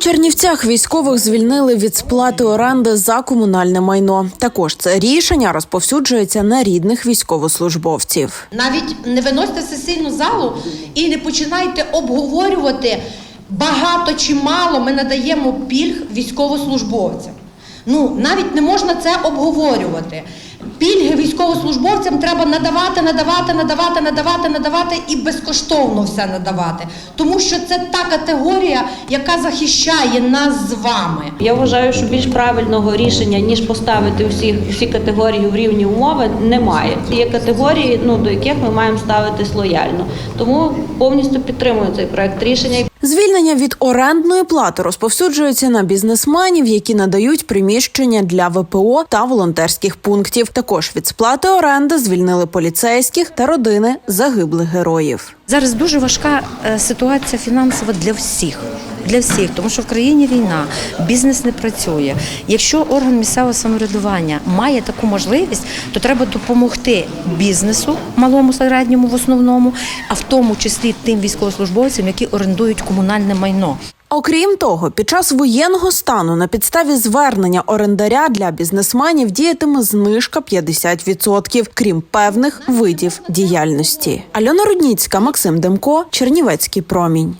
Чернівцях військових звільнили від сплати оренди за комунальне майно. Також це рішення розповсюджується на рідних військовослужбовців. Навіть не виносьте сесійну залу і не починайте обговорювати багато чи мало ми надаємо пільг військовослужбовцям. Ну, навіть не можна це обговорювати. Пільги військовослужбовцям треба надавати, надавати, надавати, надавати, надавати і безкоштовно все надавати. Тому що це та категорія, яка захищає нас з вами. Я вважаю, що більш правильного рішення ніж поставити всіх всі категорії в рівні умови, немає. Є категорії, ну до яких ми маємо ставитись лояльно. Тому повністю підтримую цей проект рішення. Звільнення від орендної плати розповсюджується на бізнесменів, які надають приміщення для ВПО та волонтерських пунктів. Також від сплати оренди звільнили поліцейських та родини загиблих героїв. Зараз дуже важка е, ситуація фінансова для всіх. Для всіх, тому що в країні війна, бізнес не працює. Якщо орган місцевого самоврядування має таку можливість, то треба допомогти бізнесу, малому середньому в основному, а в тому числі тим військовослужбовцям, які орендують комунальне майно. Окрім того, під час воєнного стану на підставі звернення орендаря для бізнесменів діятиме знижка 50%, крім певних видів діяльності. Альона Рудніцька, Максим Демко, Чернівецький промінь.